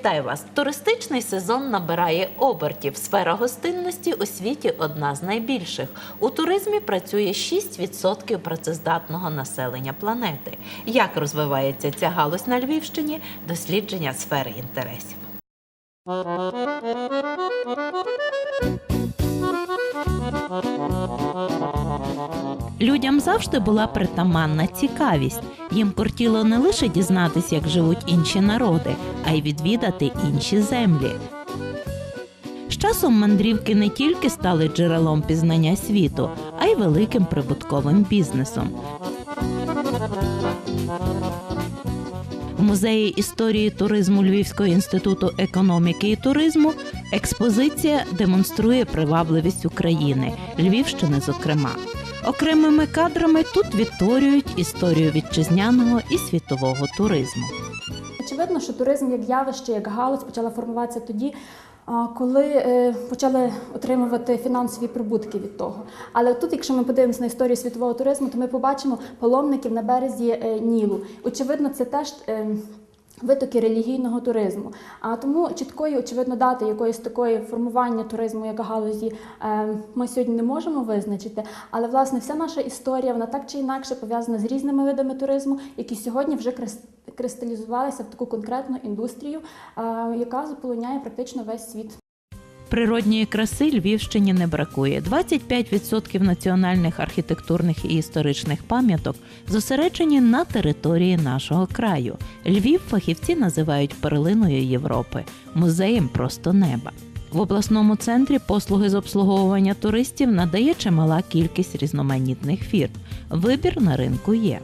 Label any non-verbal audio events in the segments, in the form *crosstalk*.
Вітаю вас! Туристичний сезон набирає обертів. Сфера гостинності у світі одна з найбільших. У туризмі працює 6% працездатного населення планети. Як розвивається ця галузь на Львівщині? Дослідження сфери інтересів. Людям завжди була притаманна цікавість. Їм кортіло не лише дізнатися, як живуть інші народи, а й відвідати інші землі. З часом мандрівки не тільки стали джерелом пізнання світу, а й великим прибутковим бізнесом. В музеї історії туризму Львівського інституту економіки і туризму експозиція демонструє привабливість України, Львівщини, зокрема. Окремими кадрами тут відтворюють історію вітчизняного і світового туризму. Очевидно, що туризм як явище, як галузь почала формуватися тоді, коли е, почали отримувати фінансові прибутки від того. Але тут, якщо ми подивимося на історію світового туризму, то ми побачимо паломників на березі е, Нілу. Очевидно, це теж. Витоки релігійного туризму, а тому чіткої, очевидно, дати якоїсь такої формування туризму, як галузі, е, ми сьогодні не можемо визначити. Але власне вся наша історія вона так чи інакше пов'язана з різними видами туризму, які сьогодні вже кристалізувалися в таку конкретну індустрію, е, яка заполоняє практично весь світ. Природньої краси Львівщині не бракує. 25% національних архітектурних і історичних пам'яток зосереджені на території нашого краю. Львів фахівці називають перлиною Європи, музеєм просто неба. В обласному центрі послуги з обслуговування туристів надає чимала кількість різноманітних фірм. Вибір на ринку є.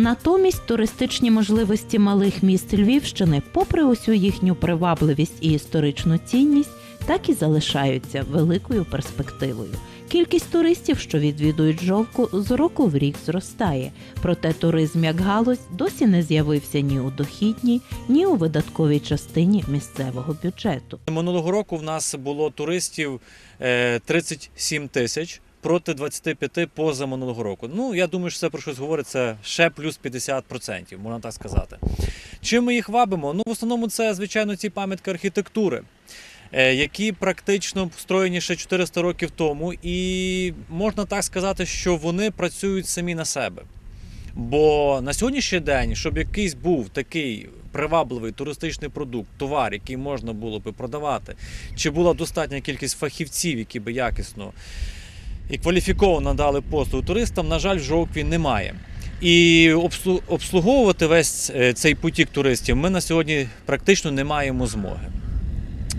Натомість туристичні можливості малих міст Львівщини, попри усю їхню привабливість і історичну цінність, так і залишаються великою перспективою. Кількість туристів, що відвідують жовку, з року в рік зростає. Проте туризм як галузь досі не з'явився ні у дохідній, ні у видатковій частині місцевого бюджету. Минулого року в нас було туристів е, 37 тисяч проти 25 поза минулого року. Ну, я думаю, що це про щось говорить, це ще плюс 50%, можна так сказати. Чим ми їх вабимо? Ну, в основному це, звичайно, ці пам'ятки архітектури. е, Які практично строєні ще 400 років тому, і можна так сказати, що вони працюють самі на себе. Бо на сьогоднішній день, щоб якийсь був такий привабливий туристичний продукт, товар, який можна було би продавати, чи була достатня кількість фахівців, які би якісно і кваліфіковано дали послугу туристам, на жаль, в Жовкві немає. І обслу- обслуговувати весь е, цей потік туристів ми на сьогодні практично не маємо змоги.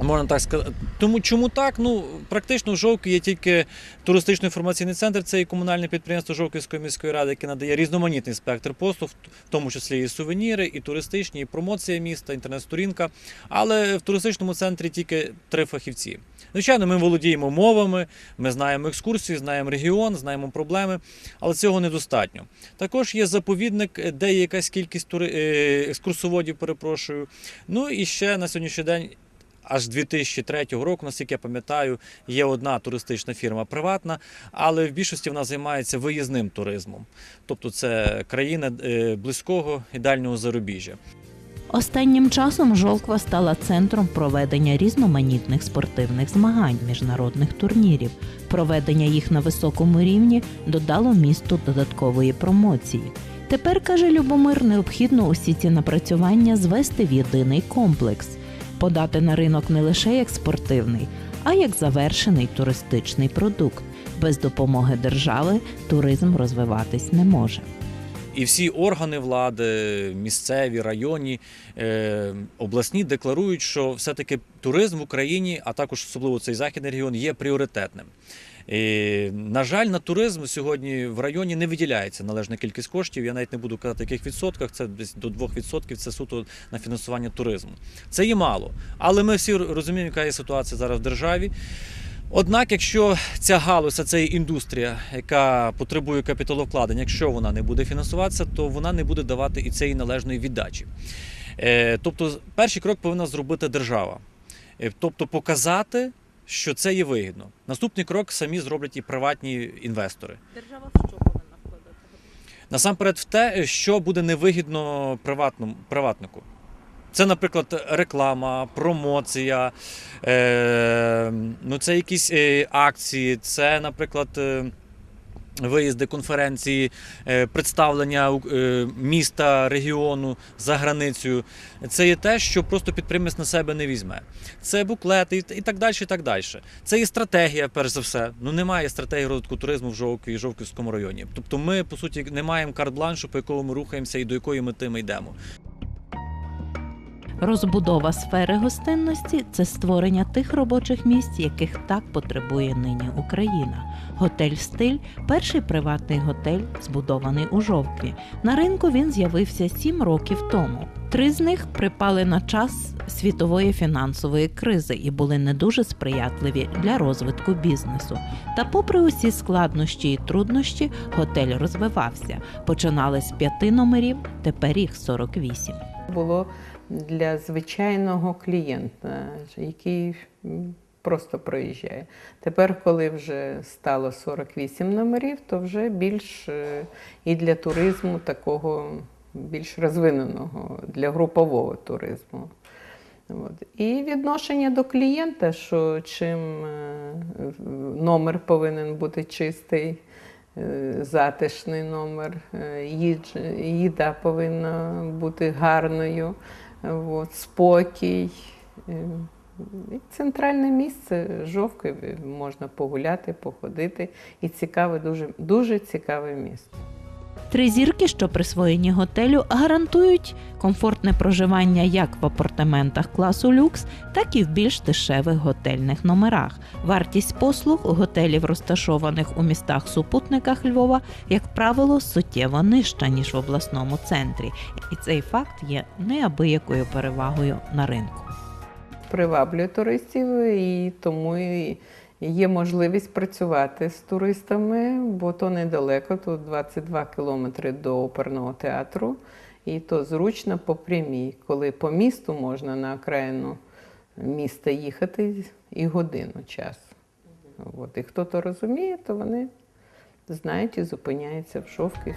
Можна так сказати. Тому чому так? Ну практично в Жовкві є тільки туристично інформаційний центр, це і комунальне підприємство Жовківської міської ради, яке надає різноманітний спектр послуг, в тому числі і сувеніри, і туристичні, і промоція міста, інтернет-сторінка. Але в туристичному центрі тільки три фахівці. Звичайно, ми володіємо мовами, ми знаємо екскурсії, знаємо регіон, знаємо проблеми, але цього недостатньо. Також є заповідник, де є якась кількість тури... е, екскурсоводів, перепрошую. Ну і ще на сьогоднішній день. Аж 2003 року, наскільки я пам'ятаю, є одна туристична фірма приватна, але в більшості вона займається виїзним туризмом. Тобто це країни е, близького і дальнього зарубіжжя. Останнім часом Жолква стала центром проведення різноманітних спортивних змагань, міжнародних турнірів. Проведення їх на високому рівні додало місту додаткової промоції. Тепер, каже Любомир, необхідно усі ці напрацювання звести в єдиний комплекс, подати на ринок не лише як спортивний, а як завершений туристичний продукт. Без допомоги держави туризм розвиватись не може. І всі органи влади, місцеві, районні, е, обласні декларують, що все-таки туризм в Україні, а також особливо цей західний регіон, є пріоритетним. І, на жаль, на туризм сьогодні в районі не виділяється належна кількість коштів. Я навіть не буду казати, яких відсотках, це десь до 2% це суто на фінансування туризму. Це є мало. Але ми всі розуміємо, яка є ситуація зараз в державі. Однак, якщо ця галузь, є індустрія, яка потребує капіталовкладень, якщо вона не буде фінансуватися, то вона не буде давати і цієї належної віддачі. Е, Тобто, перший крок повинна зробити держава. Е, Тобто показати що це є вигідно. Наступний крок самі зроблять і приватні інвестори. Держава в що повинна вкладати? Насамперед, в те, що буде невигідно приватному приватнику. Це, наприклад, реклама, промоція, е, ну, це якісь е, акції, це, наприклад, е, виїзди, конференції, е, представлення е, міста, регіону за границею. Це є те, що просто підприємець на себе не візьме. Це буклети і, так далі. і так далі. Це і стратегія, перш за все. Ну немає стратегії розвитку туризму в Жовкві і Жовківському районі. Тобто ми, по суті, не маємо карт-бланшу, по якому ми рухаємося і до якої мети ми йдемо. Розбудова сфери гостинності це створення тих робочих місць, яких так потребує нині Україна. Готель Стиль перший приватний готель, збудований у жовтні. На ринку він з'явився сім років тому. Три з них припали на час світової фінансової кризи і були не дуже сприятливі для розвитку бізнесу. Та, попри усі складнощі і труднощі, готель розвивався. Починали з п'яти номерів, тепер їх 48. було для звичайного клієнта, який просто проїжджає. Тепер, коли вже стало 48 номерів, то вже більш е, і для туризму такого більш розвиненого, для групового туризму. От. І відношення до клієнта, що чим е, номер повинен бути чистий, е, затишний номер, їда повинна бути гарною, от, спокій. Е, і Центральне місце жовки можна погуляти, походити. І цікаве, дуже, дуже цікаве місто. Три зірки, що присвоєні готелю, гарантують комфортне проживання як в апартаментах класу люкс, так і в більш дешевих готельних номерах. Вартість послуг готелів, розташованих у містах-супутниках Львова, як правило, суттєво нижча ніж в обласному центрі, і цей факт є неабиякою перевагою на ринку. приваблює туристів, і тому і є можливість працювати з туристами, бо то недалеко, тут 22 кілометри до оперного театру, і то зручно по прямій, коли по місту можна на окраїну міста їхати і годину часу. От. І хто то розуміє, то вони знають і зупиняються в Шовки.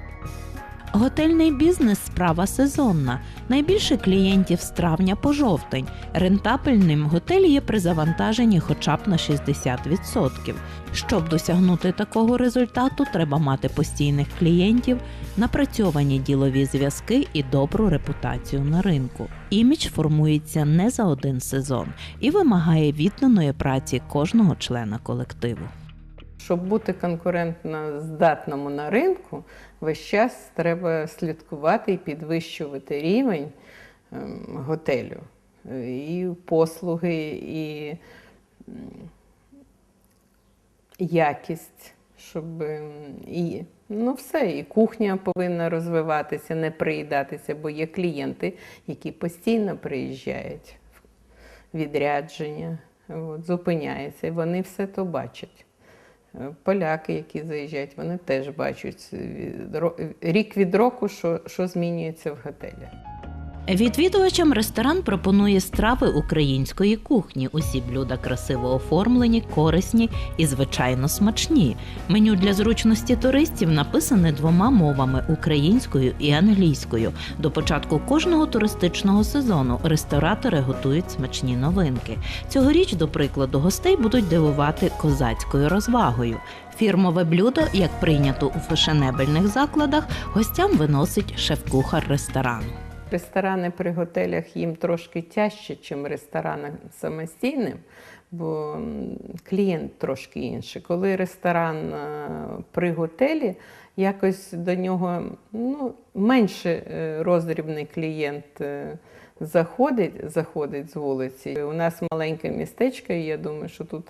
Готельний бізнес справа сезонна. Найбільше клієнтів з травня по жовтень. Рентабельним готелі є при завантаженні хоча б на 60%. Щоб досягнути такого результату, треба мати постійних клієнтів, напрацьовані ділові зв'язки і добру репутацію на ринку. Імідж формується не за один сезон і вимагає відданої праці кожного члена колективу. Щоб бути конкурентно здатному на ринку, весь час треба слідкувати і підвищувати рівень ем, готелю. Е, І послуги, і якість, щоб ем, і, ну все, і кухня повинна розвиватися, не приїдатися, бо є клієнти, які постійно приїжджають в відрядження, от, зупиняються, і вони все то бачать. Е, Поляки, які заїжджають, вони теж бачать е, рік від року, що, що змінюється в готелі. Відвідувачам ресторан пропонує страви української кухні. Усі блюда красиво оформлені, корисні і звичайно смачні. Меню для зручності туристів написане двома мовами українською і англійською. До початку кожного туристичного сезону ресторатори готують смачні новинки. Цьогоріч, до прикладу, гостей будуть дивувати козацькою розвагою. Фірмове блюдо, як прийнято у фешенебельних закладах, гостям виносить шеф-кухар ресторану. Ресторани при готелях їм трошки тяжче, ніж ресторани самостійним, бо клієнт трошки інший. Коли ресторан е, при готелі, якось до нього ну, менше е, роздрібний клієнт е, заходить, заходить з вулиці. У нас маленьке містечко, і я думаю, що тут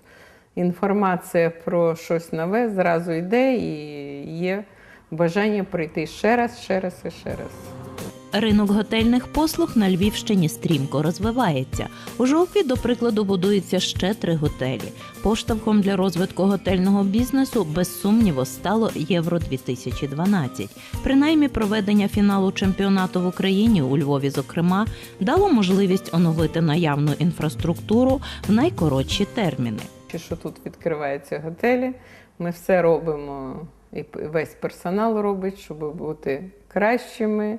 інформація про щось нове зразу йде і є бажання прийти ще раз, ще раз і ще раз. Ринок готельних послуг на Львівщині стрімко розвивається. У Жовкві, до прикладу, будується ще три готелі. Поштовхом для розвитку готельного бізнесу без сумніву стало Євро 2012 Принаймні, проведення фіналу чемпіонату в Україні у Львові, зокрема, дало можливість оновити наявну інфраструктуру в найкоротші терміни. що тут відкриваються готелі, ми все робимо, і весь персонал робить, щоб бути кращими,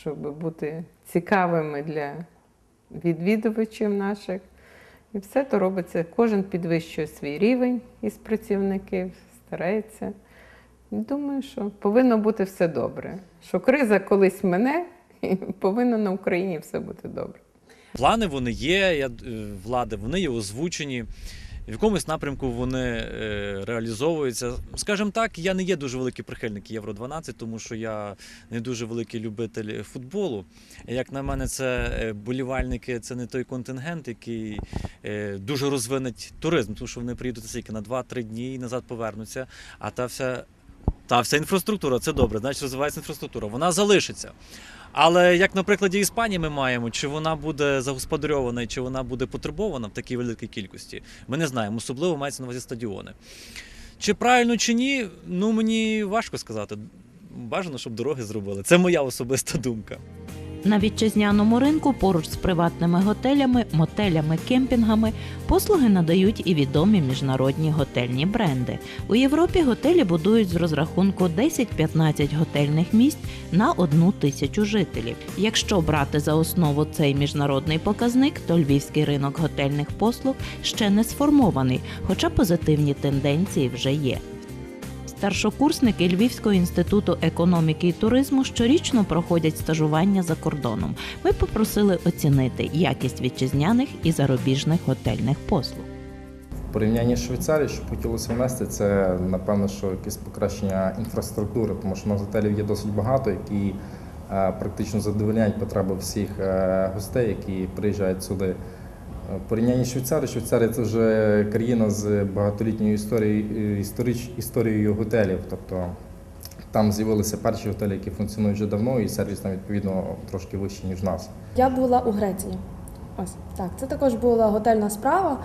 щоб бути цікавими для відвідувачів наших. І все то робиться. Кожен підвищує свій рівень із працівників, старається. Думаю, що повинно бути все добре. Що криза колись мине, і повинно на Україні все бути добре. Плани вони є, я, е, влади, вони є озвучені. В якомусь напрямку вони е, реалізовуються. Скажімо так, я не є дуже великий прихильник Євро 12, тому що я не дуже великий любитель футболу. Як на мене, це е, болівальники, це не той контингент, який е, дуже розвинить туризм, тому що вони приїдуть стільки на 2-3 дні і назад повернуться. А та вся, та вся інфраструктура, це добре, значить розвивається інфраструктура, вона залишиться. Але як на прикладі Іспанії ми маємо, чи вона буде загосподарьована, чи вона буде потребована в такій великій кількості, ми не знаємо. Особливо мається на увазі стадіони. Чи правильно, чи ні, ну мені важко сказати. Бажано, щоб дороги зробили. Це моя особиста думка. На вітчизняному ринку поруч з приватними готелями, мотелями, кемпінгами послуги надають і відомі міжнародні готельні бренди. У Європі готелі будують з розрахунку 10-15 готельних місць на одну тисячу жителів. Якщо брати за основу цей міжнародний показник, то львівський ринок готельних послуг ще не сформований, хоча позитивні тенденції вже є. Старшокурсники Львівського інституту економіки і туризму щорічно проходять стажування за кордоном. Ми попросили оцінити якість вітчизняних і зарубіжних готельних послуг. В порівнянні з Швейцарією, що хотілося внести, це напевно, що якесь покращення інфраструктури, тому що у нас готелів є досить багато, які е, практично задовольняють потреби всіх е, гостей, які приїжджають сюди. Е, В порівнянні з Швейцарією, Швейцарія це вже країна з багатолітньою історією, історич, історією готелів. Тобто там з'явилися перші готелі, які функціонують вже давно, і сервіс там відповідно трошки вищий, ніж в нас. Я була у Греції. Ось так. Це також була готельна справа.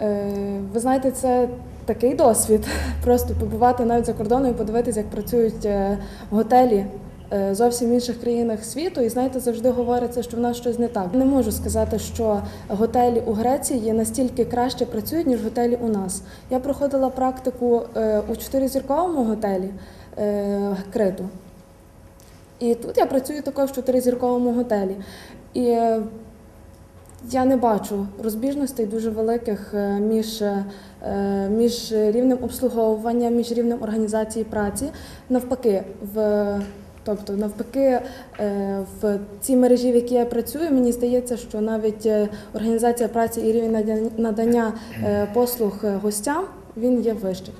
Е, ви знаєте, це такий досвід. *laughs* Просто побувати навіть за кордоном і подивитися, як працюють е, готелі е, зовсім в інших країнах світу. І знаєте, завжди говориться, що в нас щось не так. Не можу сказати, що готелі у Греції настільки краще працюють, ніж готелі у нас. Я проходила практику е, у чотиризірковому готелі е, Криту. І тут я працюю також в чотиризірковому готелі. І е, я не бачу розбіжностей дуже великих е, між, е, між рівнем обслуговування, між рівнем організації праці. Навпаки, в Тобто, навпаки, е, в цій мережі, в якій я працюю, мені здається, що навіть е, організація праці і рівень надання е, послуг гостям він є вищим.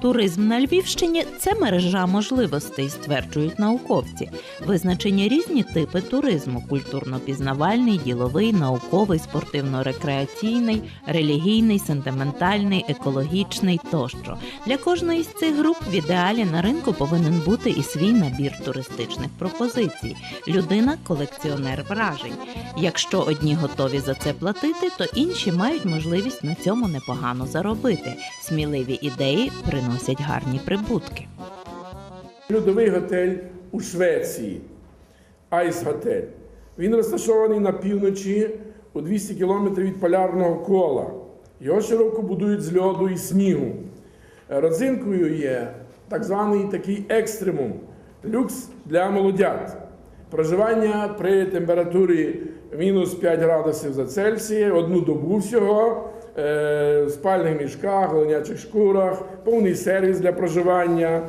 Туризм на Львівщині це мережа можливостей, стверджують науковці. Визначені різні типи туризму: культурно-пізнавальний, діловий, науковий, спортивно-рекреаційний, релігійний, сентиментальний, екологічний тощо. Для кожної з цих груп в ідеалі на ринку повинен бути і свій набір туристичних пропозицій. Людина колекціонер вражень. Якщо одні готові за це платити, то інші мають можливість на цьому непогано заробити. Сміливі ідеї приносять гарні прибутки. Льодовий готель у Швеції, Айс Готель. Він розташований на півночі у 200 кілометрів від полярного кола. Його щороку будують з льоду і снігу. Родзинкою є так званий такий екстремум люкс для молодят. Проживання при температурі мінус 5 градусів за Цельсія, одну добу всього, спальних мішках, голонячих шкурах, повний сервіс для проживання.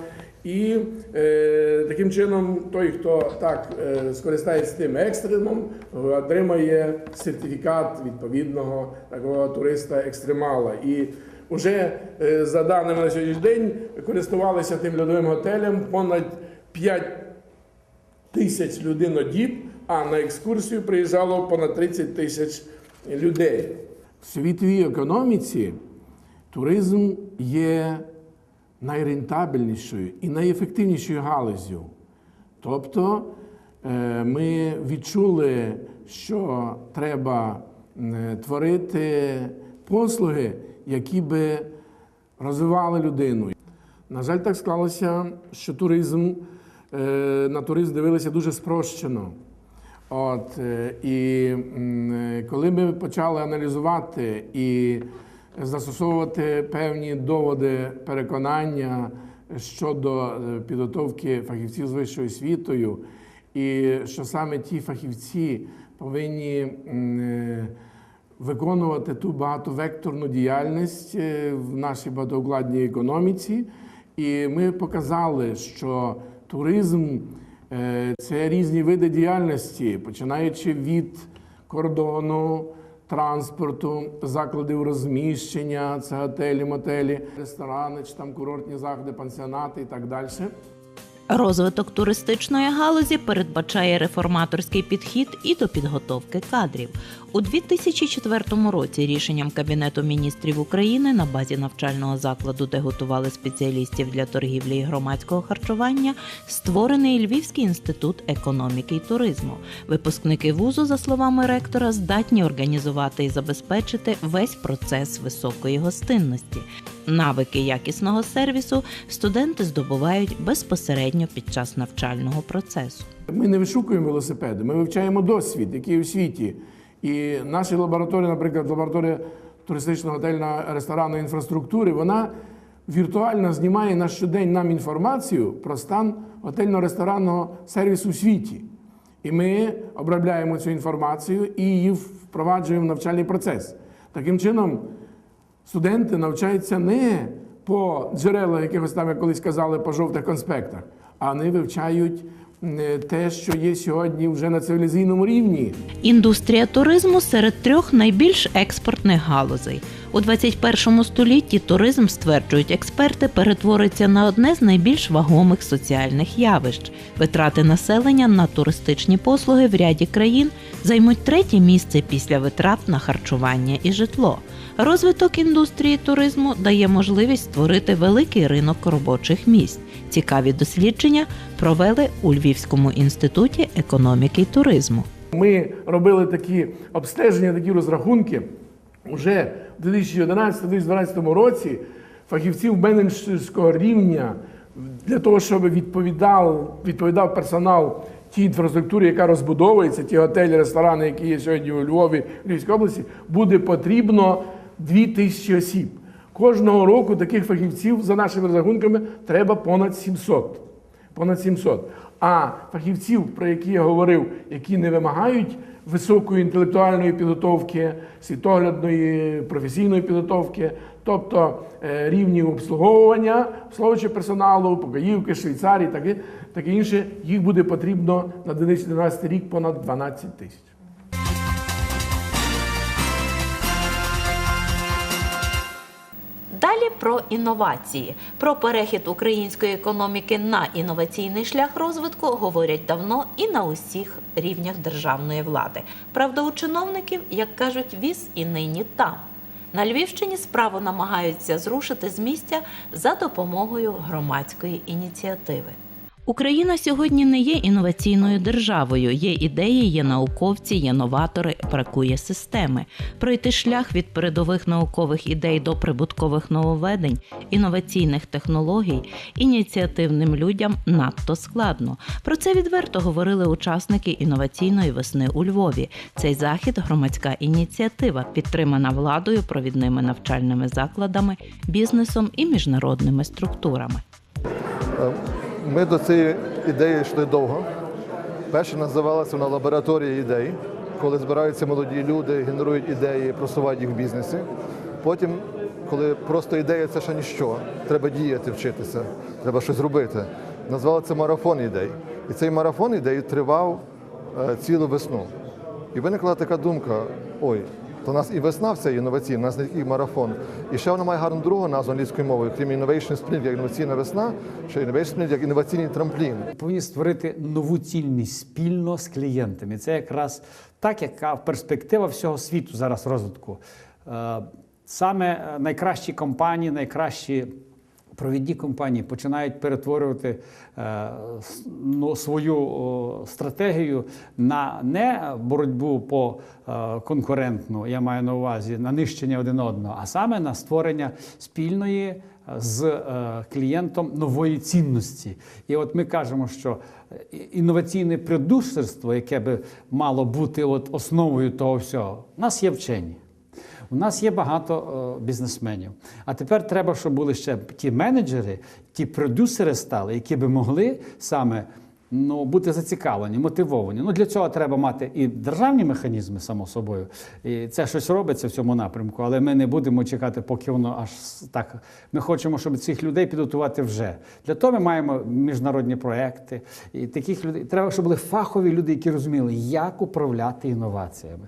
І е, таким чином той, хто так е, скористається тим екстремом, отримає сертифікат відповідного такого туриста-екстремала. І вже е, за даними на сьогоднішній день користувалися тим льодовим готелем понад 5 тисяч людинодіб, а на екскурсію приїжджало понад 30 тисяч людей. В світовій економіці туризм є найрентабельнішою і найефективнішою галузю. Тобто е, ми відчули, що треба творити послуги, які би розвивали людину. На жаль, так склалося, що туризм е, на туризм дивилися дуже спрощено. От, е, і е, коли ми почали аналізувати і застосовувати певні доводи переконання щодо е, підготовки фахівців з вищою освітою, і що саме ті фахівці повинні виконувати ту багатовекторну діяльність в нашій багатоукладній економіці. І ми показали, що туризм це різні види діяльності, починаючи від кордону, транспорту, закладів розміщення, це готелі, мотелі, ресторани, чи там курортні заходи, пансіонати і так далі. Розвиток туристичної галузі передбачає реформаторський підхід і до підготовки кадрів. У 2004 році рішенням Кабінету міністрів України на базі навчального закладу, де готували спеціалістів для торгівлі і громадського харчування, створений Львівський інститут економіки і туризму. Випускники вузу, за словами ректора, здатні організувати і забезпечити весь процес високої гостинності. Навики якісного сервісу студенти здобувають безпосередньо під час навчального процесу. Ми не вишукуємо велосипеди, ми вивчаємо досвід, який у світі. І наші лабораторії, наприклад, лабораторія туристично-готельної ресторанної інфраструктури, вона віртуально знімає на щодень нам інформацію про стан готельно-ресторанного сервісу у світі. І ми обробляємо цю інформацію і її впроваджуємо в навчальний процес. Таким чином, студенти навчаються не по джерелах, якихось там, як колись казали, по жовтих конспектах, а вони вивчають е, те, що є сьогодні вже на цивілізаційному рівні. Індустрія туризму серед трьох найбільш експортних галузей. У 21 столітті туризм, стверджують експерти, перетвориться на одне з найбільш вагомих соціальних явищ. Витрати населення на туристичні послуги в ряді країн займуть третє місце після витрат на харчування і житло. Розвиток індустрії туризму дає можливість створити великий ринок робочих місць. Цікаві дослідження провели у Львівському інституті економіки і туризму. Ми робили такі обстеження, такі розрахунки. Уже 2011-2012 році фахівців менеджерського рівня для того, щоб відповідав, відповідав персонал тій інфраструктурі, яка розбудовується, ті готелі, ресторани, які є сьогодні у Львові, Львівській області, буде потрібно 2 тисячі осіб. Кожного року таких фахівців, за нашими розрахунками, треба понад 700. Понад 700. А фахівців, про які я говорив, які не вимагають високої інтелектуальної підготовки, світоглядної, професійної підготовки, тобто рівні рівнів обслуговування, обслуговуючого персоналу, покоївки, Швейцарії, таке, інше, їх буде потрібно на 2012 рік понад 12 тисяч. Про інновації. Про перехід української економіки на інноваційний шлях розвитку говорять давно і на усіх рівнях державної влади. Правда, у чиновників, як кажуть, віз і нині там. На Львівщині справу намагаються зрушити з місця за допомогою громадської ініціативи. Україна сьогодні не є інноваційною державою. Є ідеї, є науковці, є новатори, бракує системи. Пройти шлях від передових наукових ідей до прибуткових нововведень, інноваційних технологій ініціативним людям надто складно. Про це відверто говорили учасники інноваційної весни у Львові. Цей захід громадська ініціатива, підтримана владою, провідними навчальними закладами, бізнесом і міжнародними структурами. Ми до цієї ідеї йшли довго. Перше називалася вона лабораторія ідей, коли збираються молоді люди, генерують ідеї, просувають їх в бізнесі. Потім, коли просто ідея це ще ніщо, треба діяти, вчитися, треба щось робити. Назвали це марафон ідей. І цей марафон ідей тривав е, цілу весну. І виникла така думка: ой, то у нас і весна вся інноваційна, у нас не тільки марафон. І ще вона має гарну другу назву англійською мовою, крім Innovation Sprint, як інноваційна весна, ще Innovation Sprint як інноваційний трамплін. повинні створити нову цільність спільно з клієнтами. Це якраз так, яка перспектива всього світу зараз розвитку. Е, Саме е, найкращі компанії, найкращі провідні компанії починають перетворювати е, ну, свою стратегію на не боротьбу по е, конкурентну, я маю на увазі на нищення один одного, а саме на створення спільної е, з клієнтом нової цінності. І от ми кажемо, що інноваційне продюсерство, яке би мало бути от основою того всього, у нас є вчені. У нас є багато е, бізнесменів. А тепер треба, щоб були ще ті менеджери, ті продюсери стали, які би могли саме ну, бути зацікавлені, мотивовані. Ну, для цього треба мати і державні механізми, само собою. І це щось робиться в цьому напрямку, але ми не будемо чекати, поки воно аж так. Ми хочемо, щоб цих людей підготувати вже. Для того ми маємо міжнародні проекти. І таких людей треба, щоб були фахові люди, які розуміли, як управляти інноваціями.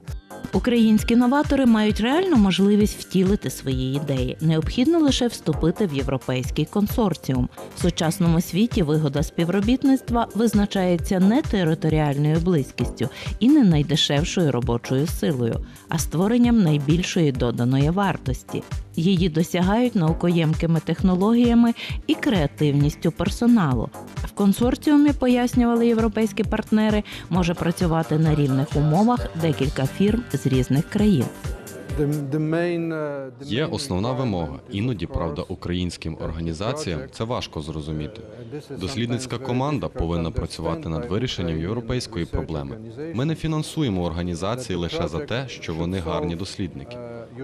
Українські новатори мають реальну можливість втілити свої ідеї. Необхідно лише вступити в європейський консорціум. В сучасному світі вигода співробітництва визначається не територіальною близькістю і не найдешевшою робочою силою, а створенням найбільшої доданої вартості. Її досягають наукоємкими технологіями і креативністю персоналу. В консорціумі пояснювали європейські партнери, може працювати на рівних умовах декілька фірм з різних країн. Є основна вимога. Іноді, правда, українським організаціям це важко зрозуміти. Дослідницька команда повинна працювати над вирішенням європейської проблеми. Ми не фінансуємо організації лише за те, що вони гарні дослідники.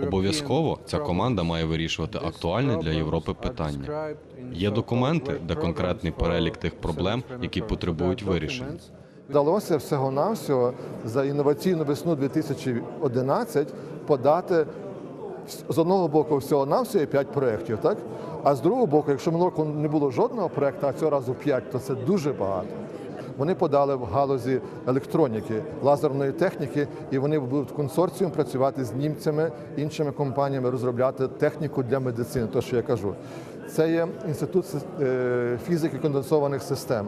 Обов'язково ця команда має вирішувати актуальне для Європи питання. Є документи, де конкретний перелік тих проблем, які потребують вирішення. Вдалося всього-навсього за інноваційну весну 2011 подати з одного боку всього-навсього 5 проєктів, так? А з другого боку, якщо минулого року не було жодного проєкту, а цього разу 5, то це дуже багато. Вони подали в галузі електроніки, лазерної техніки, і вони будуть в консорціум працювати з німцями, іншими компаніями, розробляти техніку для медицини, то що я кажу. Це є інститут е, фізики конденсованих систем.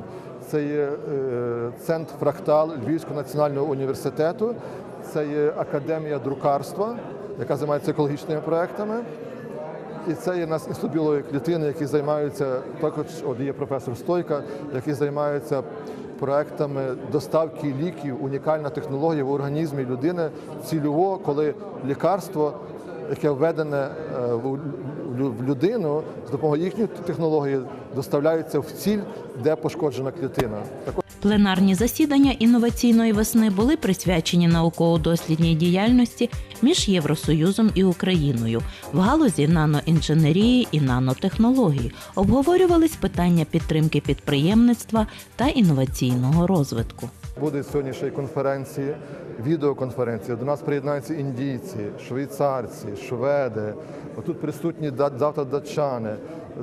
Це є е, центр фрактал Львівського національного університету, це є академія друкарства, яка займається екологічними проектами. І це є нас інститут білої клітини, які займаються також от є професор Стойка, який займається проектами доставки ліків, унікальна технологія в організмі людини цільово, коли лікарство, яке введене е, в людину з допомогою їхньої технології, доставляється в ціль, де пошкоджена клітина. Пленарні засідання інноваційної весни були присвячені науково-дослідній діяльності між Євросоюзом і Україною в галузі наноінженерії і нанотехнологій. Обговорювались питання підтримки підприємництва та інноваційного розвитку. Буде сьогодні ще й конференції, відеоконференції. До нас приєднаються індійці, швейцарці, шведи. Тут присутні завтра датчани,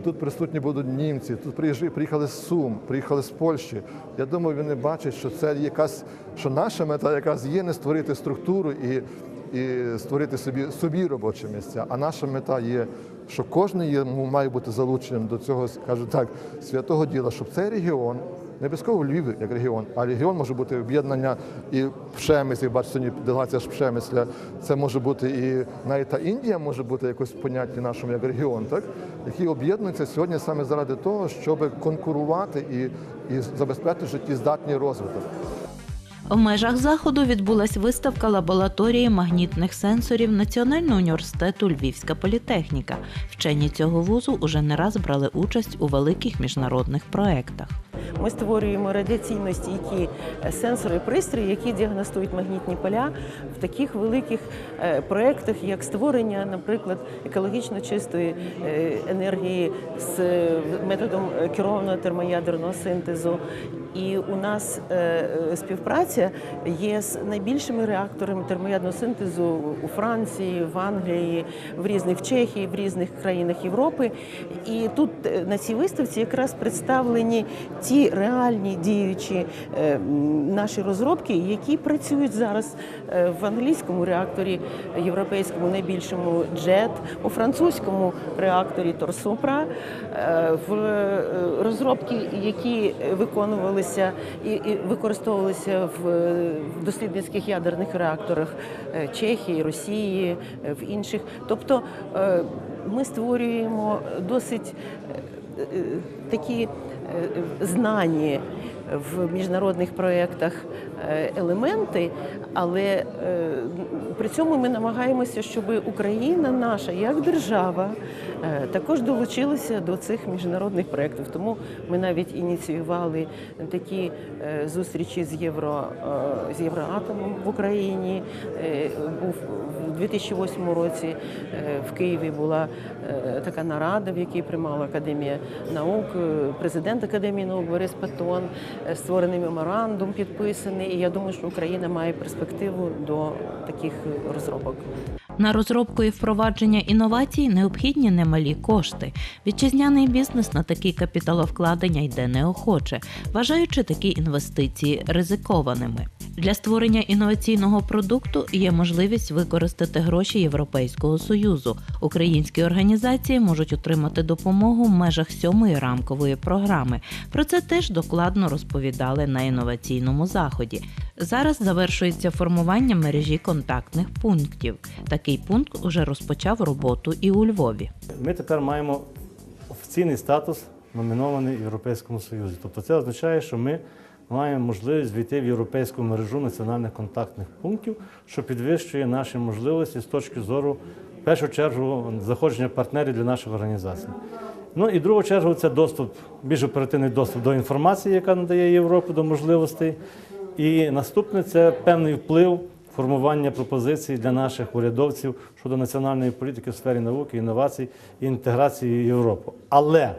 тут присутні будуть німці, тут приїхали з Сум, приїхали з Польщі. Я думаю, вони бачать, що це якась, що наша мета якраз є не створити структуру і, і створити собі, собі робочі місця. А наша мета є, що кожен має бути залученим до цього, скажу так, святого діла, щоб цей регіон. Не обов'язково Львів як регіон, а регіон може бути об'єднання і Пшемис, як бачите, делегація ж Пшемисля. Це може бути і навіть та Індія може бути якось в понятті нашому як регіон, так які об'єднуються сьогодні саме заради того, щоб конкурувати і, і забезпечити життєздатний розвиток. В межах заходу відбулась виставка лабораторії магнітних сенсорів Національного університету Львівська політехніка. Вчені цього вузу уже не раз брали участь у великих міжнародних проектах. Ми створюємо радіаційно стійкі е, сенсори, пристрої, які діагностують магнітні поля в таких великих е, проєктах, як створення, наприклад, екологічно чистої е, енергії з методом керованого термоядерного синтезу. І у нас співпраця є з найбільшими реакторами термоядерного синтезу у Франції, в Англії, в різних в Чехії, в різних країнах Європи. І тут на цій виставці якраз представлені ті реальні діючі е, наші розробки, які працюють зараз е, в англійському реакторі, європейському найбільшому JET, у французькому реакторі Торсопра, е, в розробки, які виконувалися і, використовувалися в дослідницьких ядерних реакторах Чехії, Росії, в інших. Тобто ми створюємо досить такі знані в міжнародних проєктах е, елементи, але е, при цьому ми намагаємося, щоб Україна наша як держава е, також долучилася до цих міжнародних проєктів. Тому ми навіть ініціювали такі е, зустрічі з Євро е, з Євроатомом в Україні. Е, Був в 2008 році е, в Києві була е, така нарада, в якій приймала Академія наук, е, президент Академії наук Борис Патон, е, створений меморандум підписаний. І я думаю, що Україна має перспективу до таких розробок. На розробку і впровадження інновацій необхідні немалі кошти. Вітчизняний бізнес на такі капіталовкладення йде неохоче, вважаючи такі інвестиції ризикованими. Для створення інноваційного продукту є можливість використати гроші Європейського союзу. Українські організації можуть отримати допомогу в межах сьомої рамкової програми. Про це теж докладно розповідали на інноваційному заході. Зараз завершується формування мережі контактних пунктів. Такий пункт уже розпочав роботу і у Львові. Ми тепер маємо офіційний статус номінований Європейському Союзі. Тобто це означає, що ми маємо можливість війти в європейську мережу національних контактних пунктів, що підвищує наші можливості з точки зору, в першу чергу, заходження партнерів для наших організацій. Ну і другу чергу це доступ, більш оперативний доступ до інформації, яка надає Європа, до можливостей. І наступне це певний вплив формування пропозицій для наших урядовців щодо національної політики в сфері науки, інновацій і інтеграції в Європу. Але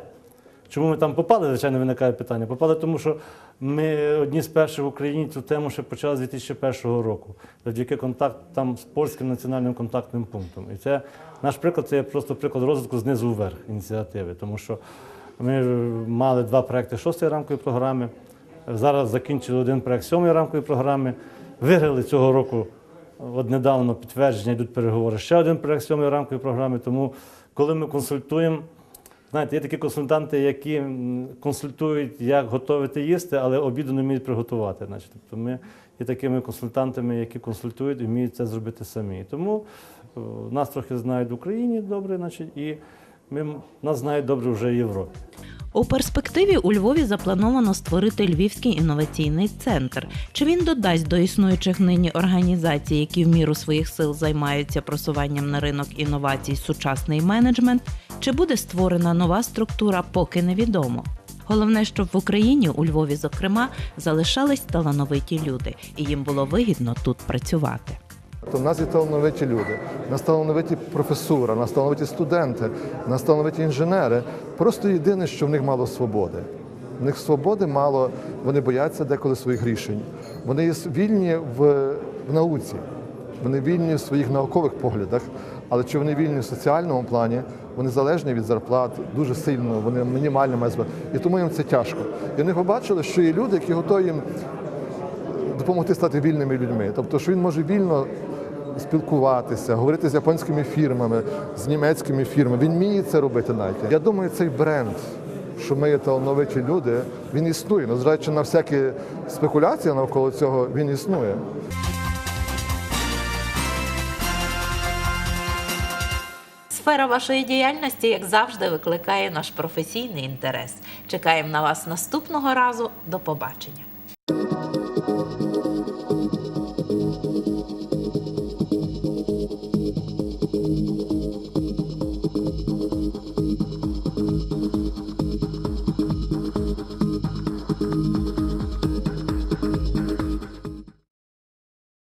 чому ми там попали? Звичайно, виникає питання. Попали тому, що ми одні з перших в Україні цю тему ще почали з 2001 року, завдяки контактам з польським національним контактним пунктом. І це наш приклад це є просто приклад розвитку знизу вверх ініціативи, тому що ми мали два проекти шостої рамкової програми. Зараз закінчили один проект сьомої рамкової програми. Виграли цього року, от недавно підтвердження, йдуть переговори. Ще один проект сьомої рамкової програми. Тому, коли ми консультуємо, знаєте, є такі консультанти, які консультують, як готувати їсти, але обіду не вміють приготувати. Значить, тобто ми є такими консультантами, які консультують і вміють це зробити самі. Тому нас трохи знають в Україні добре, значить, і ми, нас знають добре вже в Європі. У перспективі у Львові заплановано створити Львівський інноваційний центр. Чи він додасть до існуючих нині організацій, які в міру своїх сил займаються просуванням на ринок інновацій, сучасний менеджмент, чи буде створена нова структура, поки невідомо. Головне, щоб в Україні, у Львові, зокрема, залишались талановиті люди, і їм було вигідно тут працювати. То в нас є талановиті люди, нас талановиті професура, нас талановиті студенти, нас талановиті інженери. Просто єдине, що в них мало свободи. В них свободи мало, вони бояться деколи своїх рішень. Вони є вільні в, в науці, вони вільні в своїх наукових поглядах, але чи вони вільні в соціальному плані, вони залежні від зарплат дуже сильно, вони мінімально мають. І тому їм це тяжко. І вони побачили, що є люди, які готові їм допомогти стати вільними людьми. Тобто, що він може вільно спілкуватися, говорити з японськими фірмами, з німецькими фірмами. Він вміє це робити навіть. Я думаю, цей бренд, що ми є талановиті люди, він існує. Незважаючи на всякі спекуляції навколо цього, він існує. Сфера вашої діяльності, як завжди, викликає наш професійний інтерес. Чекаємо на вас наступного разу. До побачення.